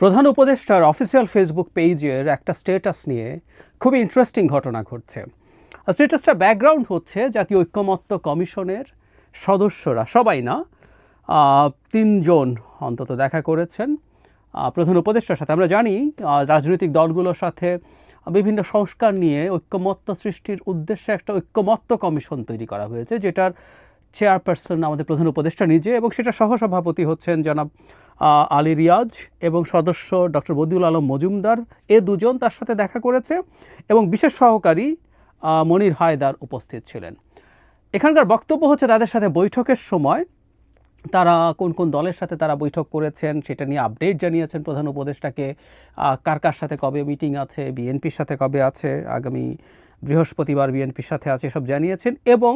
প্রধান উপদেষ্টার official Facebook পেজের একটা স্টেটাস নিয়ে খুবই ইন্টারেস্টিং ঘটনা ঘটছে। স্টেটাসটার ব্যাকগ্রাউন্ড হচ্ছে জাতীয় ঐক্যমত্য কমিশনের সদস্যরা, সবাই না তিনজন অন্তত দেখা করেছেন। প্রধান উপদেষ্টার সাথে আমরা জানি রাজনৈতিক দলগুলোর সাথে বিভিন্ন সংস্কার নিয়ে ঐক্যমত্য সৃষ্টির উদ্দেশ্যে একটা ঐক্যমত্য কমিশন তৈরি করা হয়েছে, যেটার চেয়ারপারসন আমাদের প্রধান উপদেষ্টা নিজে এবং সেটা সহসভাপতি হচ্ছেন জনাব আলী রিয়াজ এবং সদস্য ডক্টর বদিউল আলম মজুমদার, এ দুজন তার সাথে দেখা করেছে এবং বিশেষ সহকারী মনির হায়দার উপস্থিত ছিলেন। এখানকার বক্তব্য হচ্ছে তাদের সাথে বৈঠকের সময়। তারা কোন কোন দলের সাথে তারা বৈঠক করেছেন সেটা নিয়ে আপডেট জানিয়েছেন প্রধান উপদেষ্টাকে। কার কার সাথে কবে মিটিং আছে, বিএনপির সাথে কবে আছে, আগামী বৃহস্পতিবার বিএনপির সাথে আছে সব জানিয়েছেন এবং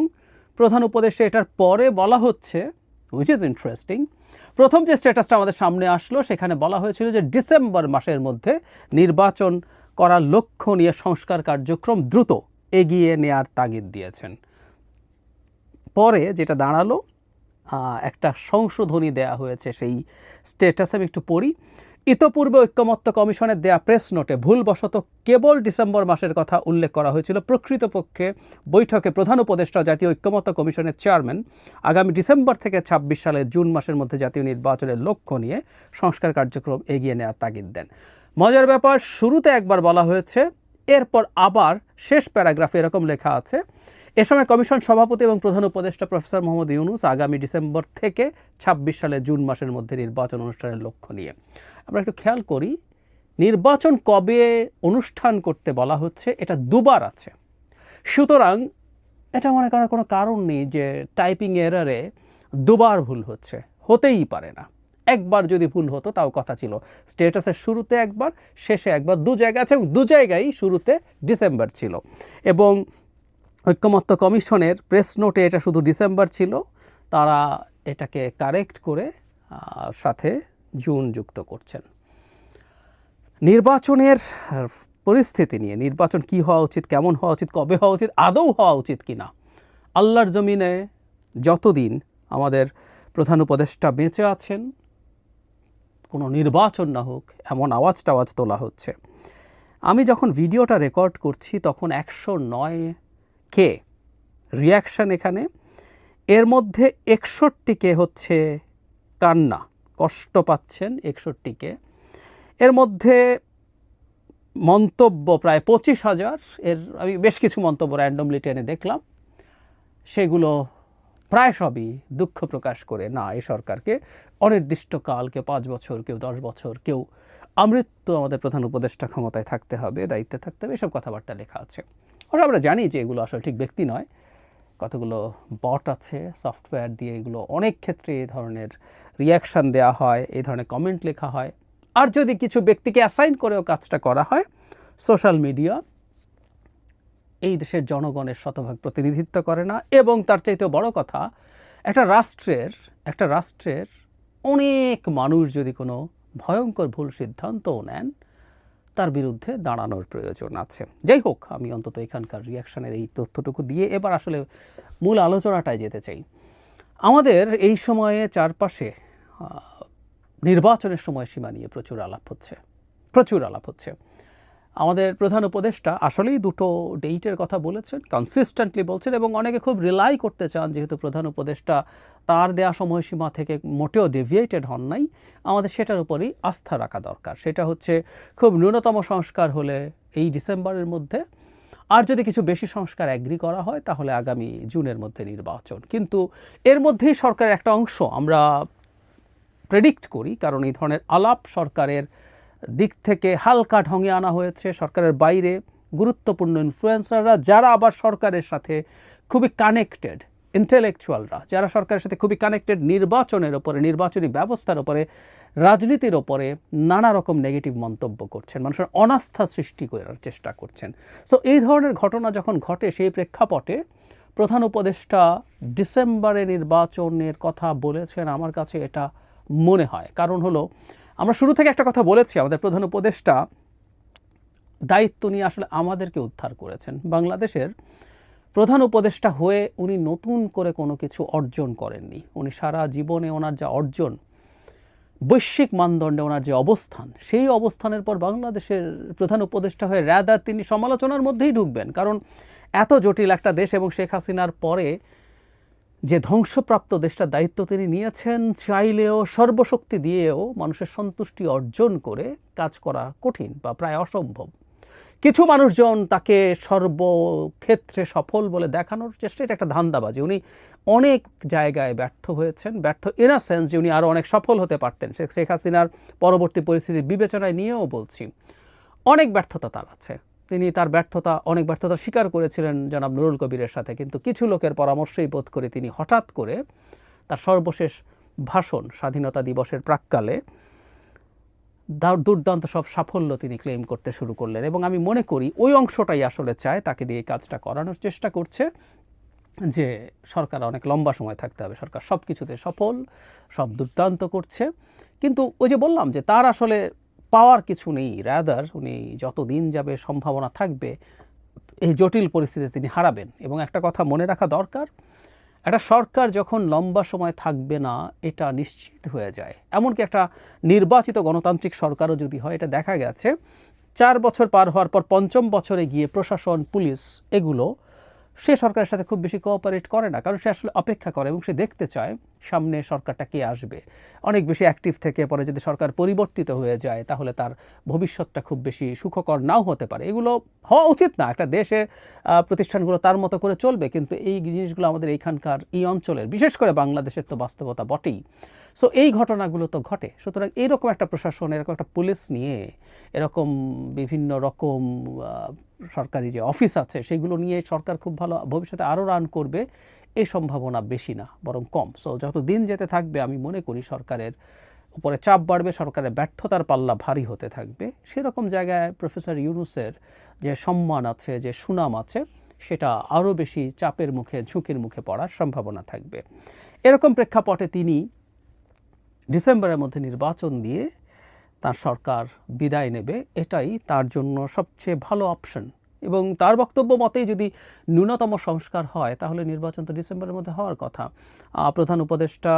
প্রধান উপদেষ্টা এটার পরে বলা হচ্ছে উইচ ইজ ইন্টারেস্টিং প্রথম যে স্ট্যাটাসটা আমাদের সামনে আসলো, সেখানে বলা হয়েছিল যে ডিসেম্বর মাসের মধ্যে নির্বাচন করার লক্ষ্য নিয়ে সংস্কার কার্যক্রম দ্রুত এগিয়ে নেয়ার তাগিদ দিয়েছেন। পরে যেটা দাঁড়াল একটা সংশোধনী দেয়া হয়েছে, সেই স্ট্যাটাসে আমি একটু পড়ি। ইতপূর্বে ঐক্যমত্য কমিশনের দেয়া প্রেস নোটে ভুলবশত কেবল ডিসেম্বর মাসের কথা উল্লেখ করা হয়েছিল। প্রকৃতপক্ষে বৈঠকে প্রধান উপদেষ্টা জাতীয় ঐক্যমত্য কমিশনের চেয়ারম্যান আগামী ডিসেম্বর থেকে ছাব্বিশ সালের জুন মাসের মধ্যে জাতীয় নির্বাচনের লক্ষ্য নিয়ে সংস্কার কার্যক্রম এগিয়ে নেওয়ার তাগিদ দেন। মজার ব্যাপার, শুরুতে একবার বলা হয়েছে, এরপর আবার শেষ প্যারাগ্রাফে এরকম লেখা আছে এ সময় কমিশন সভাপতি এবং প্রধান উপদেষ্টা প্রফেসর মোহাম্মদ ইউনুস আগামী ডিসেম্বর থেকে ছাব্বিশ সালে জুন মাসের মধ্যে নির্বাচন অনুষ্ঠানের লক্ষ্য নিয়ে। আমরা একটু খেয়াল করি, নির্বাচন কবে অনুষ্ঠান করতে বলা হচ্ছে, এটা দুবার আছে। সুতরাং এটা মনে করার কোনো কারণ নেই যে টাইপিং এরারে দুবার ভুল হচ্ছে। হতেই পারে না। একবার যদি ভুল হতো, তাও কথা ছিল। স্টেটাসের শুরুতে একবার, শেষে একবার, দু জায়গা আছে এবং দু জায়গায় শুরুতে ডিসেম্বর ছিল। এবং ঐক্যমত্য কমিশনের প্রেস নোটে এটা শুধু ডিসেম্বর ছিল, তারা এটাকে কারেক্ট করে সাথে জুন যুক্ত করছেন। নির্বাচনের পরিস্থিতি নিয়ে, নির্বাচন কি হওয়া উচিত, কেমন হওয়া উচিত, কবে হওয়া উচিত, আদৌ হওয়া উচিত কি না, আল্লাহর জমিনে যতদিন আমাদের প্রধান উপদেষ্টা বেঁচে আছেন, কোনো নির্বাচন না হোক, এমন আওয়াজ টাওয়াজ তোলা হচ্ছে। আমি যখন ভিডিওটা রেকর্ড করছি, তখন একশো নয় কে? রিয়াকশান এখানে। এর মধ্যে একষট্টিকে হচ্ছে কান্না, কষ্ট পাচ্ছেন একষট্টিকে এর মধ্যে মন্তব্য প্রায় পঁচিশ হাজার। এর আমি বেশ কিছু মন্তব্য র্যান্ডমলি টেনে দেখলাম। সেগুলো প্রায় সবই দুঃখ প্রকাশ করে, না, এই সরকারকে। অনির্দিষ্টকাল কেউ পাঁচ বছর, কেউ দশ বছর, কেউ আমৃত্যু আমাদের প্রধান উপদেষ্টা ক্ষমতায় থাকতে হবে, দায়িত্বে থাকতে হবে, এসব কথাবার্তা লেখা আছে। ওরা আমরা জানি যে এগুলো আসলে ঠিক ব্যক্তি নয়। কতগুলো বট আছে সফটওয়্যার দিয়ে এগুলো অনেক ক্ষেত্রে এই ধরনের রিয়াকশান দেওয়া হয়, এই ধরনের কমেন্ট লেখা হয়। আর যদি কিছু ব্যক্তিকে অ্যাসাইন করেও কাজটা করা হয় সোশ্যাল মিডিয়া এই দেশের জনগণের শতভাগ প্রতিনিধিত্ব করে না। এবং তার চাইতেও বড় কথা, একটা রাষ্ট্রের একটা রাষ্ট্রের অনেক মানুষ যদি কোনো ভয়ঙ্কর ভুল সিদ্ধান্তও নেন তার বিরুদ্ধে দাঁড়ানোর প্রয়োজন আছে। যাই হোক, আমি অন্তত এখানকার রিয়াকশানের এই তথ্যটুকু দিয়ে এবার আসলে মূল আলোচনাটায় যেতে চাই। আমাদের এই সময়ে চারপাশে নির্বাচনের সময় সীমা নিয়ে প্রচুর আলাপ হচ্ছে। প্রচুর আলাপ হচ্ছে। আমাদের প্রধান উপদেষ্টা আসলেই দুটো ডেইটের কথা বলেছেন কনসিস্টেন্টলি বলছেন এবং অনেকে খুব রিলাই করতে চান যেহেতু প্রধান উপদেষ্টা তার দেয়া সময়সীমা থেকে মোটেও ডেভিয়েটেড হন নাই। আমাদের সেটার উপরই আস্থা রাখা দরকার। সেটা হচ্ছে খুব ন্যূনতম সংস্কার হলে এই ডিসেম্বরের মধ্যে আর যদি কিছু বেশি সংস্কার অ্যাগ্রি করা হয় তাহলে আগামী জুনের মধ্যে নির্বাচন। কিন্তু এর মধ্যেই সরকারের একটা অংশ আমরা প্রেডিক্ট করি, কারণ এই ধরনের আলাপ সরকারের দিক থেকে হালকা ঢঙে আনা হয়েছে সরকারের বাইরে। গুরুত্বপূর্ণ ইনফ্লুয়েন্সাররা যারা আবার সরকারের সাথে খুবই কানেক্টেড ইন্টেলেকচুয়ালরা যারা সরকারের সাথে খুবই কানেক্টেড নির্বাচনের ওপরে, নির্বাচনী ব্যবস্থার ওপরে, রাজনীতির ওপরে নানা রকম নেগেটিভ মন্তব্য করছেন। মানুষের অনাস্থা সৃষ্টি করার চেষ্টা করছেন। সো এই ধরনের ঘটনা যখন ঘটে, সেই প্রেক্ষাপটে প্রধান উপদেষ্টা ডিসেম্বরে নির্বাচনের কথা বলেছেন। আমার কাছে এটা মনে হয়। কারণ হলো আমরা শুরু থেকে একটা কথা বলেছি, আমাদের প্রধান উপদেষ্টা দায়িত্ব নিয়ে আসলে আমাদেরকে উদ্ধার করেছেন। বাংলাদেশের প্রধান উপদেষ্টা হয়ে উনি নতুন করে কোনো কিছু অর্জন করেননি। উনি সারা জীবনে ওনার যা অর্জন, বৈশ্বিক মানদণ্ডে ওনার যে অবস্থান, সেই অবস্থানের পর বাংলাদেশের প্রধান উপদেষ্টা হয়ে রাদার তিনি সমালোচনার মধ্যেই ঢুকবেন। কারণ এত জটিল একটা দেশ এবং শেখ হাসিনার পরে যে ধ্বংসপ্রাপ্ত দেশটার দায়িত্ব তিনি নিয়েছেন, চাইলেও সর্বশক্তি দিয়েও মানুষের সন্তুষ্টি অর্জন করে কাজ করা কঠিন বা প্রায় অসম্ভব। কিছু মানুষজন তাকে সর্বক্ষেত্রে সফল বলে দেখানোর চেষ্টা, এটা একটা ধান্দাবাজি। উনি অনেক জায়গায় ব্যর্থ হয়েছেন, ব্যর্থ ইন আ সেন্স যে উনি আরও অনেক সফল হতে পারতেন। শেখ হাসিনার পরবর্তী পরিস্থিতি বিবেচনায় নিয়েও বলছি, অনেক ব্যর্থতা তার আছে। তিনি তার ব্যর্থতা, অনেক ব্যর্থতা স্বীকার করেছিলেন জনাব নুরুল কবিরের সাথে। কিন্তু কিছু লোকের পরামর্শেই বোধ করে তিনি হঠাৎ করে তার সর্বশেষ ভাষণ স্বাধীনতা দিবসের প্রাককালে দার- দুর্দান্ত সব সাফল্য তিনি ক্লেম করতে শুরু করলেন এবং আমি মনে করি ওই অংশটাই আসলে চায় তাকে দিয়ে কাজটা করানোর চেষ্টা করছে যে সরকার অনেক লম্বা সময় থাকতে হবে। সরকার সব কিছুতে সফল, সব দুর্দান্ত করছে। কিন্তু ওই যে বললাম যে তার আসলে পাওয়ার কিছু নেই রাদার উনি যত দিন যাবে সম্ভাবনা থাকবে, এই জটিল পরিস্থিতিতে তিনি হারাবেন। এবং একটা কথা মনে রাখা দরকার, একটা সরকার যখন লম্বা সময় থাকবে না, এটা নিশ্চিত হয়ে যায়। এমনকি একটা নির্বাচিত গণতান্ত্রিক সরকারও যদি হয়, এটা দেখা গেছে, চার বছর পার হওয়ার পর পঞ্চম বছরে গিয়ে প্রশাসন, পুলিশ, এগুলো সে সরকারের সাথে খুব বেশি কোঅপারেট করে না, কারণ সে আসলে অপেক্ষা করে এবং সে দেখতে চায় সামনে সরকারটা কে আসবে। অনেক বেশি অ্যাক্টিভ থেকে পরে যদি সরকার পরিবর্তিত হয়ে যায়, তাহলে তার ভবিষ্যৎটা খুব বেশি সুখকর নাও হতে পারে। এগুলো হওয়া উচিত না। একটা দেশে প্রতিষ্ঠানগুলো তার মতো করে চলবে, কিন্তু এই জিনিসগুলো আমাদের এইখানকার এই অঞ্চলের, বিশেষ করে বাংলাদেশের তো বাস্তবতা বটেই। সো এই ঘটনাগুলো তো ঘটে। সুতরাং এরকম একটা প্রশাসন, এরকম একটা পুলিশ নিয়ে, এরকম বিভিন্ন রকম সরকারি যে অফিস আছে, সেগুলো নিয়ে সরকার খুব ভালো ভবিষ্যতে আরও রান করবে এই সম্ভাবনা বেশি না, বরং কম। সো যত দিন যেতে থাকবে, আমি মনে করি সরকারের উপরে চাপ বাড়বে, সরকারের ব্যর্থতার পাল্লা ভারী হতে থাকবে। সেরকম জায়গায় প্রফেসর ইউনুসের যে সম্মান আছে, যে সুনাম আছে, সেটা আরও বেশি চাপের মুখে, ঝুঁকির মুখে পড়ার সম্ভাবনা থাকবে। এরকম প্রেক্ষাপটে তিনি ডিসেম্বরের মধ্যে নির্বাচন দিয়ে তার সরকার বিদায় নেবে, এটাই তার জন্য সবচেয়ে ভালো অপশন এবং তার বক্তব্য মতেই যদি ন্যূনতম সংস্কার হয়, তাহলে নির্বাচন তো ডিসেম্বরের মধ্যে হওয়ার কথা। প্রধান উপদেষ্টা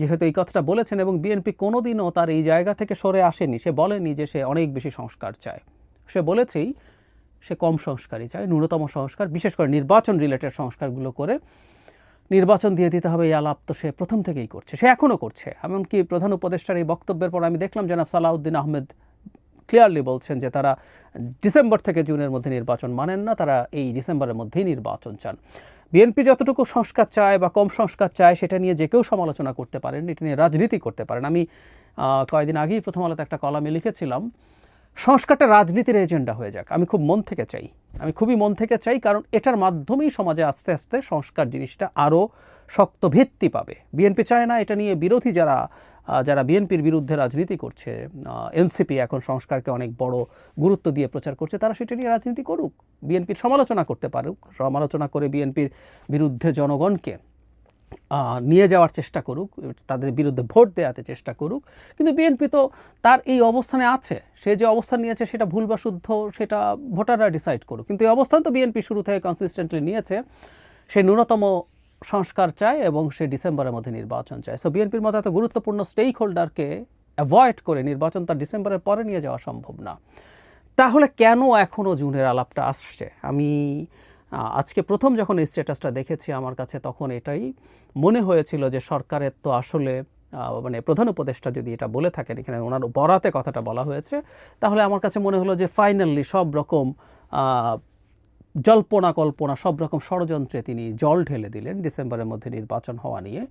যেহেতু এই কথাটা বলেছেন এবং বিএনপি কোনোদিনও তার এই জায়গা থেকে সরে আসেনি, সে বলেনি যে সে অনেক বেশি সংস্কার চায়। সে বলেছেই সে কম সংস্কারই চায়, ন্যূনতম সংস্কার, বিশেষ করে নির্বাচন রিলেটেড সংস্কারগুলো করে। নির্বাচন দিয়ে দিতে হবে, এই আলাপ তো সে প্রথম থেকেই করছে, সে এখনও করছে। এমনকি প্রধান উপদেষ্টার এই বক্তব্যের পর আমি দেখলাম জনাব সালাউদ্দিন আহমেদ ক্লিয়ারলি বলছেন যে তারা ডিসেম্বর থেকে জুনের মধ্যে নির্বাচন মানেন না, তারা এই ডিসেম্বরের মধ্যেই নির্বাচন চান। বিএনপি যতটুকু সংস্কার চায় বা কম সংস্কার চায়, সেটা নিয়ে যে কেউ সমালোচনা করতে পারেন, এটা নিয়ে রাজনীতি করতে পারেন। আমি কয়েকদিন আগেই প্রথম আলোতে একটা কলামে লিখেছিলাম সংস্কারটা রাজনীতির এজেন্ডা হয়ে যাক। আমি খুব মন থেকে চাই। আমি খুবই মন থেকে চাই কারণ এটার মাধ্যমেই সমাজে আস্তে আস্তে সংস্কার জিনিসটা আরও শক্ত ভিত্তি পাবে। বিএনপি চায় না, এটা নিয়ে বিরোধী যারা যারা বিএনপির বিরুদ্ধে রাজনীতি করছে এনসিপি এখন সংস্কারকে অনেক বড় গুরুত্ব দিয়ে প্রচার করছে, তারা সেটা নিয়ে রাজনীতি করুক। বিএনপির সমালোচনা করতে পারুক। সমালোচনা করে বিএনপির বিরুদ্ধে জনগণকে নিয়ে যাওয়ার চেষ্টা করুক, তাদের বিরুদ্ধে ভোট দেওয়াতে চেষ্টা করুক। কিন্তু বিএনপি তো তার এই অবস্থানে আছে। সে যে অবস্থান নিয়েছে সেটা ভুল বা শুদ্ধ, সেটা ভোটাররা ডিসাইড করুক। কিন্তু এই অবস্থান তো বিএনপি শুরু থেকে কনসিস্টেন্টলি নিয়েছে। সে ন্যূনতম সংস্কার চায় এবং সে ডিসেম্বরের মধ্যে নির্বাচন চায়। সো বিএনপির মতো এত গুরুত্বপূর্ণ স্টেক হোল্ডারকে অ্যাভয়েড করে নির্বাচন তার ডিসেম্বরের পরে নিয়ে যাওয়া সম্ভব না। তাহলে কেন এখনও জুনের আলাপটা আসছে? আমি আজকে প্রথম যখন এই স্ট্যাটাসটা দেখেছি আমার কাছে, তখন এটাই মনে হয়েছিল যে সরকারের তো আসলে মানে প্রধান উপদেষ্টা যদি এটা বলে থাকেন, এখানে ওনার বরাতে কথাটা বলা হয়েছে, তাহলে আমার কাছে মনে হলো যে ফাইনালি সব রকম জল্পনা কল্পনা, সব রকম ষড়যন্ত্রে তিনি জল ঢেলে দিলেন ডিসেম্বরের মধ্যে নির্বাচন হওয়া নিয়ে।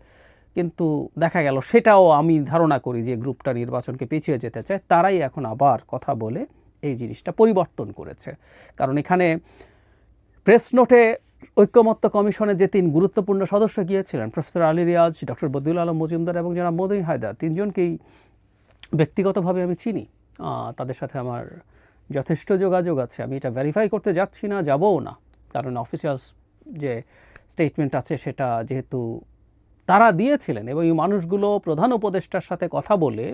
কিন্তু দেখা গেল সেটাও আমি ধারণা করি যে গ্রুপটা নির্বাচনকে পিছিয়ে যেতে চায়, তারাই এখন আবার কথা বলে এই জিনিসটা পরিবর্তন করেছে। কারণ এখানে প্রেস নোটে ঐক্যমত্য কমিশনের যে তিন গুরুত্বপূর্ণ সদস্য গিয়েছিলেন, প্রফেসর আলী রিয়াজ, ডক্টর বদিউল আলম মজুমদার এবং জনাব মদিন হায়দার, তিনজনকেই ব্যক্তিগতভাবে আমি চিনি। তাদের সাথে আমার যথেষ্ট যোগাযোগ আছে। আমি এটা ভেরিফাই করতে যাচ্ছি না, যাবও না। কারণ অফিসিয়াল যে স্টেটমেন্ট আছে সেটা যেহেতু তারা দিয়েছিলেন এবং এই মানুষগুলো প্রধান উপদেষ্টার সাথে কথা বলে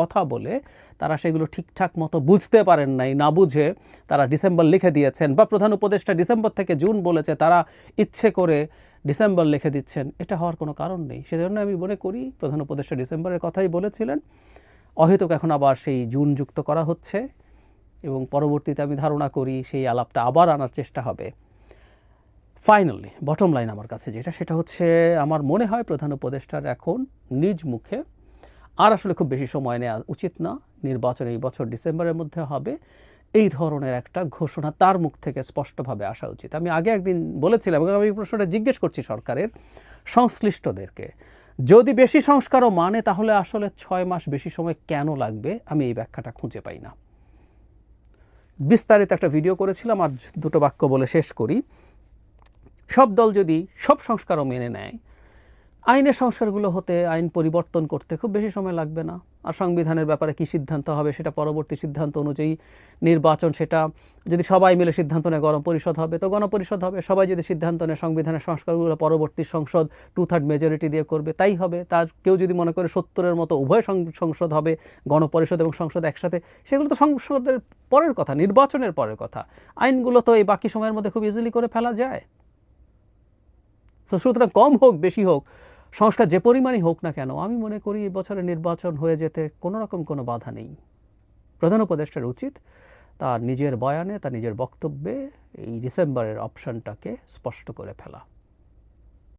কথা বলে তারা সেগুলো ঠিকঠাক মতো বুঝতে পারেন নাই, না বুঝে তারা ডিসেম্বর লিখে দিয়েছেন বা প্রধান উপদেষ্টা ডিসেম্বর থেকে জুন বলেছে তারা ইচ্ছে করে ডিসেম্বর লিখে দিচ্ছেন। এটা হওয়ার কোনো কারণ নেই। সেজন্য আমি মনে করি প্রধান উপদেষ্টা ডিসেম্বরের কথাই বলেছিলেন। অহেতুক এখন আবার সেই জুন যুক্ত করা হচ্ছে এবং পরবর্তীতে আমি ধারণা করি সেই আলাপটা আবার আনার চেষ্টা হবে। ফাইনালি বটম লাইন আমার কাছে যেটা, সেটা হচ্ছে আমার মনে হয় প্রধান উপদেষ্টার এখন নিজ মুখে আর আসলে খুব বেশি সময় নেওয়া উচিত না। নির্বাচন এই বছর ডিসেম্বরের মধ্যে হবে। এই ধরনের একটা ঘোষণা তার মুখ থেকে স্পষ্টভাবে আসা উচিত। আমি আগে একদিন বলেছিলাম এবং আমি এই প্রশ্নটা জিজ্ঞেস করছি সরকারের সংশ্লিষ্টদেরকে, যদি বেশি সংস্কারও মানে তাহলে আসলে ছয় মাস বেশি সময় কেন লাগবে? আমি এই ব্যাখ্যাটা খুঁজে পাই না। বিস্তারিত একটা ভিডিও করেছিলাম আর দুটো বাক্য বলে শেষ করি। সব দল যদি সব সংস্কারও মেনে নেয় আইনের সংস্কারগুলো হতে আইন পরিবর্তন করতে খুব বেশি সময় লাগবে না। আর সংবিধানের ব্যাপারে কি সিদ্ধান্ত হবে সেটা পরবর্তী সিদ্ধান্ত অনুযায়ী নির্বাচন সেটা যদি সবাই মিলে সিদ্ধান্ত নেয় গণপরিষদ হবে। তো গণপরিষদ হবে, সবাই যদি সিদ্ধান্ত নেয় সংবিধানের সংস্কারগুলো পরবর্তী সংসদ টু থার্ড মেজরিটি দিয়ে করবে, তাই হবে। তার কেউ যদি মনে করে সত্তরের মতো উভয় সংসদ হবে, গণপরিষদ এবং সংসদ একসাথে, সেগুলো তো সংসদের পরের কথা, নির্বাচনের পরের কথা। আইনগুলো তো এই বাকি সময়ের মধ্যে খুব ইজিলি করে ফেলা যায়। তো সুতরাং কম হোক, বেশি হোক সংস্কার যে পরিমাণই হোক না কেন, আমি মনে করি এ নির্বাচন হয়ে যেতে কোনো রকম কোনো বাধা নেই। প্রধান উপদেষ্টার উচিত তার নিজের বয়ানে, তার নিজের বক্তব্যে এই ডিসেম্বরের অপশনটাকে স্পষ্ট করে ফেলা।